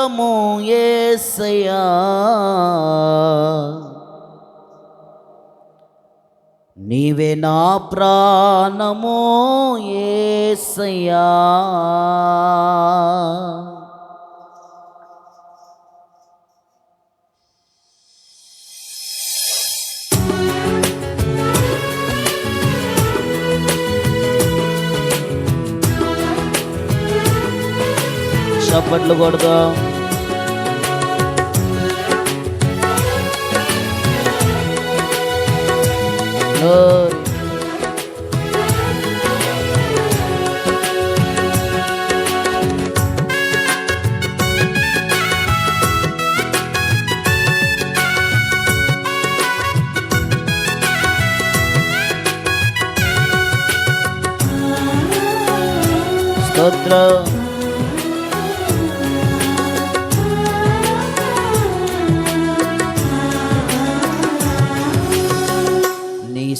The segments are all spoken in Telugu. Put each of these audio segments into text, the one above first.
సర్వము ఏసయా నీవే నా ప్రాణము ఏసయా చప్పట్లు కొడదాం Glory. స్తోత్రం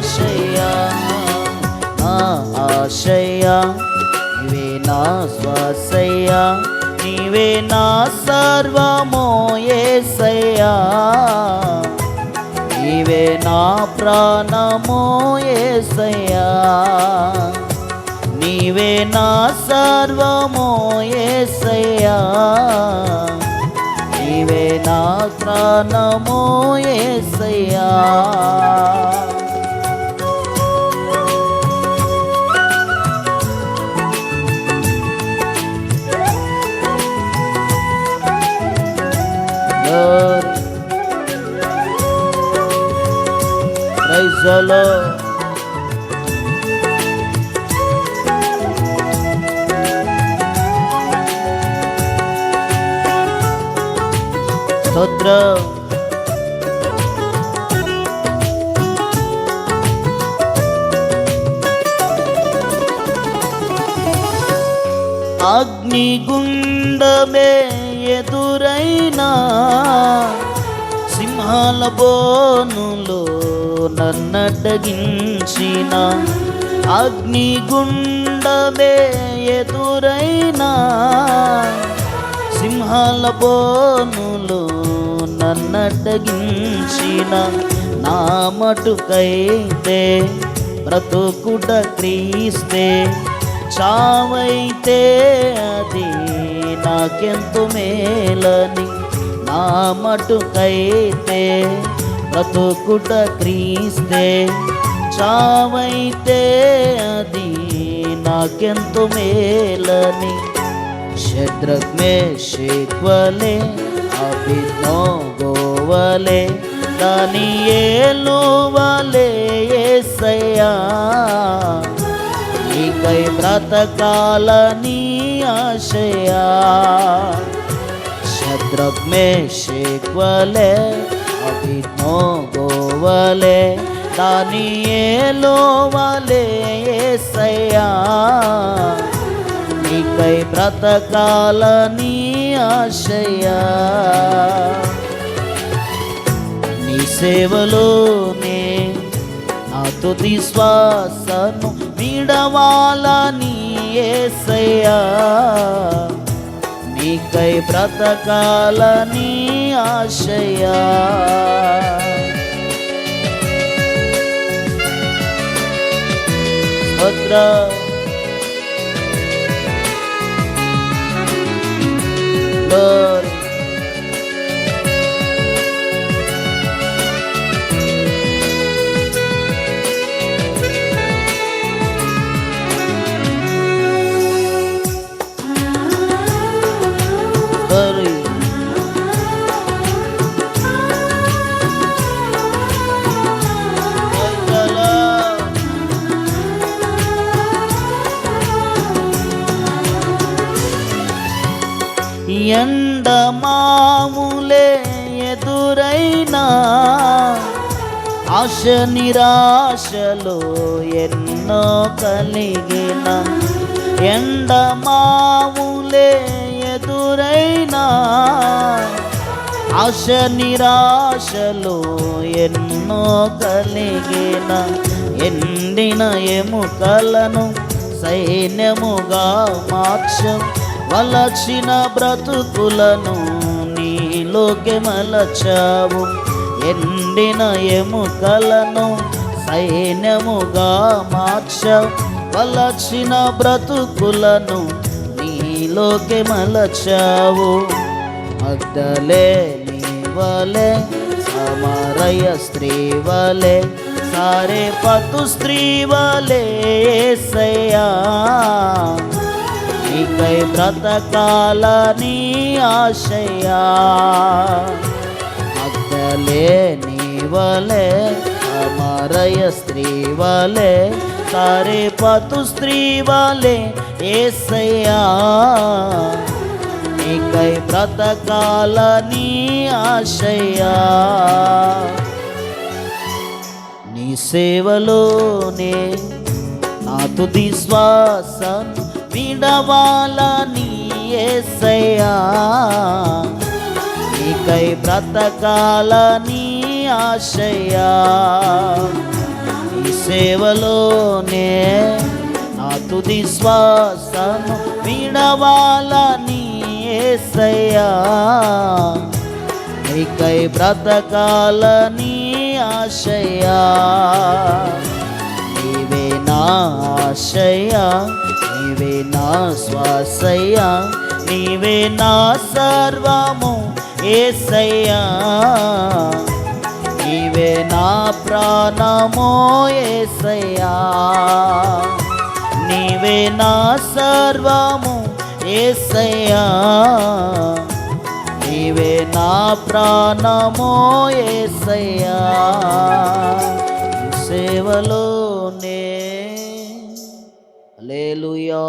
ఆశయ్యా నా ఆశయ్యా నీవే నా శ్వాసయ్యా నీవే నా సర్వమో ఏసయ్యా. నీవే నా ప్రాణమో నీవే నా నీవే నా praise the Lord. స్తోత్రం అగ్నిగుండమే ఎదురైనా సింహాల బోనులో నన్నడ్డగించిన అగ్నిగుండమే ఎదురైనా. సింహాల బోనులు నన్నడ్డగించిన నా మటుకైతే బ్రతుకుట క్రీస్తే. చావైతే అది నాకెంతో మేలని నా మటుకైతే బ్రతుకుట క్రీస్తే చావైతే అది నాకెంతో మేలని. శద్రక్ మేషేక్వలే అభినో గోవలే దాని ఏలువలే ఏసయ్యా. నీకై బ్రతకాలని ఆశయా. శద్రక్ మేషేక్వలే అది నోగోవలే దాని ఏలోవలే ఏసయ్యా. నీకై బ్రతకాలని ఆశయా నీ సేవలోనే నా తుది శ్వాసను విడవాలని ఏసయ్యా. నీకై బ్రతకాలని ఆశయా స్తోత్రం ఎండ మామూలే ఎదురైనా ఆశ నిరాశలో ఎన్నో కలిగిన ఎండ మామూలే ఎదురైనా ఆశ నిరాశలో ఎన్నో కలిగిన ఎండిన ఎముకలను సైన్యముగా మార్చం. వలచిన బ్రతుకులను నీలోకి మలచావు ఎండిన ఎముకలను సైన్యముగా మార్చావు. వలచిన బ్రతుకులను నీలోకి మలచావు అద్దలే నీవలే సమరయ స్త్రీ వలే సారే పతు స్త్రీ వలే నీకై బ్రతకాలని ఆశయా. అద్దలే నీవలే అమరయ స్త్రీ వలే స్త్రీవలే పతు స్త్రీ వలే ఏసయ్యా. నీకై బ్రతకాలని ఆశయా. నీ సేవలోనే నా తుది శ్వాసను విడవాలని ఏసయ్యా. నీకై బ్రతకాలని ఆశయా నీ సేవలోనే నా తుది శ్వాసను విడవాలని ఏసయ్యా. నీకై బ్రతకాల నీ ఆశయా నీవే నా ఆశయా నీవే నా శ్వాసయ్యా నీవే నా సర్వము ఏసయ్యా. నీవే నా ప్రాణమో ఏసయ్యా. నీవే నా సర్వము ఏసయ్యా. నీవే నా ప్రాణమో ఏసయ్యా. సేవలో அலேலுயா